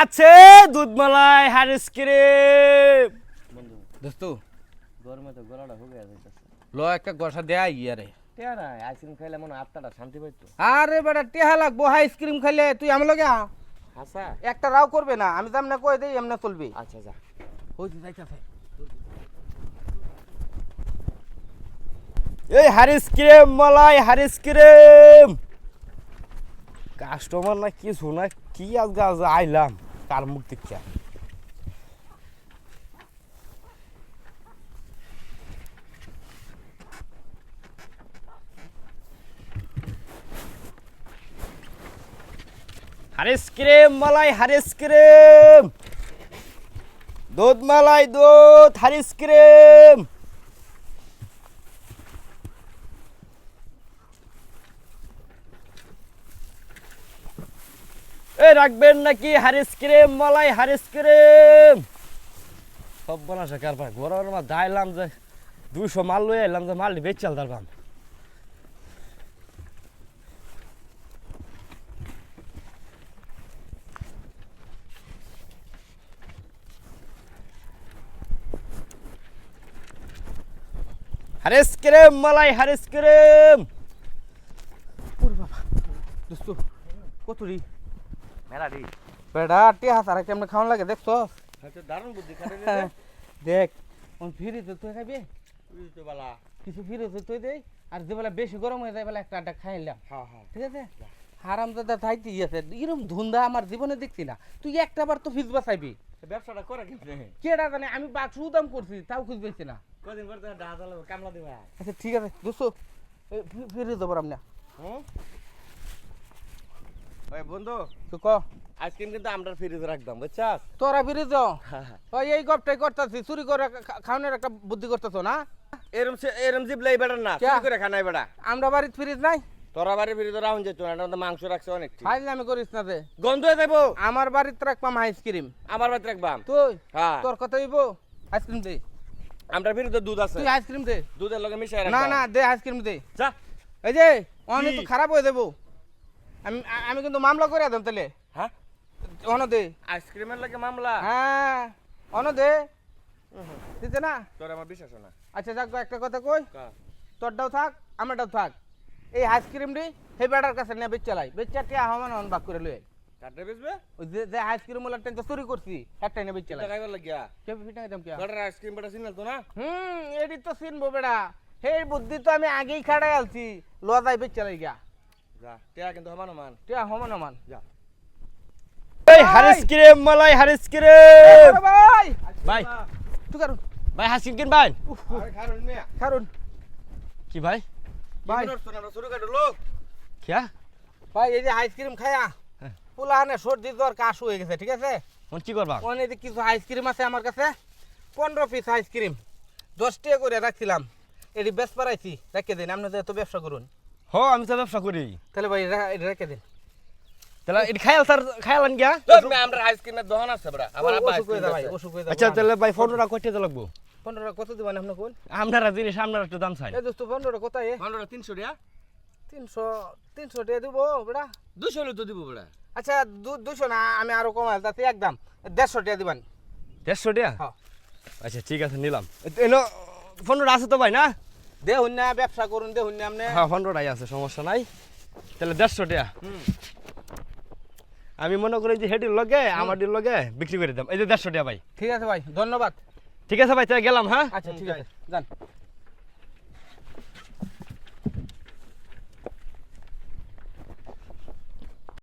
আছে দুধ মালাই হারিস ক্রিম। বন্ধু দোস্ত গরমে তো গলাটা হুগে যাইতেছে। ল একটা গসা দেয় ইয়ারে টিয়া না আইসক্রিম খাইলে মনে হয় আত্মাটা শান্তি পাইতো। আরে বেটা টেহা লাগবো আইসক্রিম খাইলে তুই আমার লগে আ। আচ্ছা। একটা রাও করবে না আমি যেমন কই দেই এমনি চলবি। আচ্ছা যা। যে যাইতাছে। এই হারিস ক্রিম মালাই হারিস ক্রিম। কাস্টমার না কি শোনা কি আজ আইলাম। কার মুখ দেখছে হারিস ক্রিম মালাই হারিস ক্রিম। দুধ মালাই দুধ হারিস ক্রিম। এ রাখবেন নাকি হারিস ক্রিম, মালাই হারিস ক্রিম? সব বনাসে কারবার গরমের মা দাইলাম যে দুশো মাল লই এলাম যে মাল বেচাল দারবাম হারিস ক্রিম, মালাই হারিস ক্রিম। ওরে বাবা, দোস্ত, কত রি? বেটা সারা কেমনে খাওয়ান লাগে দেখছ হয়তো দারুণ বুদ্ধি দেখ ওন ফিরে তো তুই খাবি? তো বালা। কিছু ফিরে তো তুই দেই আর যে বেলা বেশি গরম হয়ে যায় বেলা একটা আড্ডা খাইলাম হ্যাঁ হ্যাঁ। ঠিক আছে? হারাম দাদা থাইতেই আছে এরকম ধুন্দা আমার জীবনে দেখছি না। তুই একটা বার তো ফিজ বাঁচাইবি ব্যবসাটা করে কেমনে? কেডা জানে আমি বাক্স দাম করছি তাও খুঁজ পাইছি না। কদিন পর তো কামলা দিবা। আচ্ছা ঠিক আছে দোস্ত ফিরে দেবো আমরা হুম ওই বন্ধু তুই ক? আইসক্রিম কিন্তু আমরা ফ্রিজে রাখতাম বুঝছাস? তোরা ফিরে যাও। ওই এই গপটাই করতেছি চুরি করে খাওয়ানোর একটা বুদ্ধি করতেছ না? এরম এরম জিপ লাই বেড়া না চুরি করে খানাই বেড়া। আমরা বাড়িতে ফিরিস নাই? তোরা বাড়ি ফ্রিজে রাউন যেত না এটা মাংস রাখছে অনেক ফাইল আমি করিস না যে। গন্ধ হয়ে যাব আমার বাড়িতে রাখবাম আইসক্রিম। আমার বাড়িতে রাখবাম। তুই? হ্যাঁ। তোর কথা হইব? আইসক্রিম দে। আমরা ফ্রিজে দুধ আছে। তুই আইসক্রিম দে। দুধের লগে মিশাই না না দে আইসক্রিম দে। যা। এই যে অনেক তো খারাপ হয়ে যাব আমি আমি কিন্তু মামলা করে দেব তাহলে হ্যাঁ? অন দে। আইসক্রিমের লাগে মামলা? হ্যাঁ অন দে। দিতে না? তোর আমার বিশ্বাস না। আচ্ছা যাক একটা কথা কই? তোরটাও থাক আমারটাও থাক। এই আইসক্রিম রি হে বেটার কাছে নিয়ে বেচ চালাই বেচা টিয়া হমান হন বাক করে লই কাটে বেচবে? ওই যে যে আইসক্রিম ওলা টেন তো চুরি করছি একটা নিয়ে বেচ চালাই কইবার লাগিয়া? কে ফিটা দাম কে তোর আইসক্রিম বেটা সিনাল তো না? হুম এডি তো চিনবো বেটা। হে বুদ্ধি তো আমি আগেই খাড়াই আলছি। যাই বেচ চালাই গিয়া। যা টিয়া কিন্তু সমান সমান। টিয়া হমান হমান যা। এই হারিস ক্রিম মালাই হারিস ক্রিম ভাই! ভাই! তুই কারণ ভাই হাসিন কিন ভাই! খারুন মিয়া। কারণ কি ভাই? ভাই! ভাই তোর না শুরু করে লোক। কিয়া ভাই এই যে আইসক্রিম খায়া হ্যাঁ। পোলাহানে সর্দি জ্বর কাশ হয়ে গেছে ঠিক আছে? কি করবা? কিছু আইসক্রিম আছে আমার কাছে? পনেরো পিস আইসক্রিম দশ টাকা করে রাখছিলাম। এটি বেশ পারাইছি রেখে দিন আপনি তো ব্যবসা করুন। হ আমি তো ব্যবসা করি তাহলে ভাই এটা রেখে দিন তাহলে এটা খায়াল স্যার খায়ালান গিয়া তোর আমরা আইসক্রিমের দহন আছে বড়া আমার আব্বা অসুখ হয়ে আচ্ছা তাহলে ভাই পনেরোটা কইতে তো লাগবো পনেরো টাকা কত দিবেন আপনি কোন আপনারা জিনিস আপনারা একটু দাম চাই এই দোস্ত পনেরো টাকা কোথায় পনেরো তিনশো টাকা তিনশো তিনশো টাকা দেবো বেটা দুশো হলে তো দিব বড়া আচ্ছা দু- দুশো না আমি আরও কমাই তাতে একদম দেড়শো টাকা দিবেন দেড়শো টাকা হ্যাঁ। আচ্ছা ঠিক আছে নিলাম এলো পনেরোটা আছে তো ভাই না দেখুন না ব্যবসা করুন দেখুন না আপনি হ্যাঁ পনেরোটাই আছে সমস্যা নাই। তাহলে দেড়শো টাকা। আমি মনে করি যে হেডির লগে আমার ডির লগে বিক্রি করে দাম এই যে দেড়শো টাকা ভাই। ঠিক আছে ভাই ধন্যবাদ। ঠিক আছে ভাই তাহলে গেলাম হ্যাঁ? আচ্ছা ঠিক আছে যান।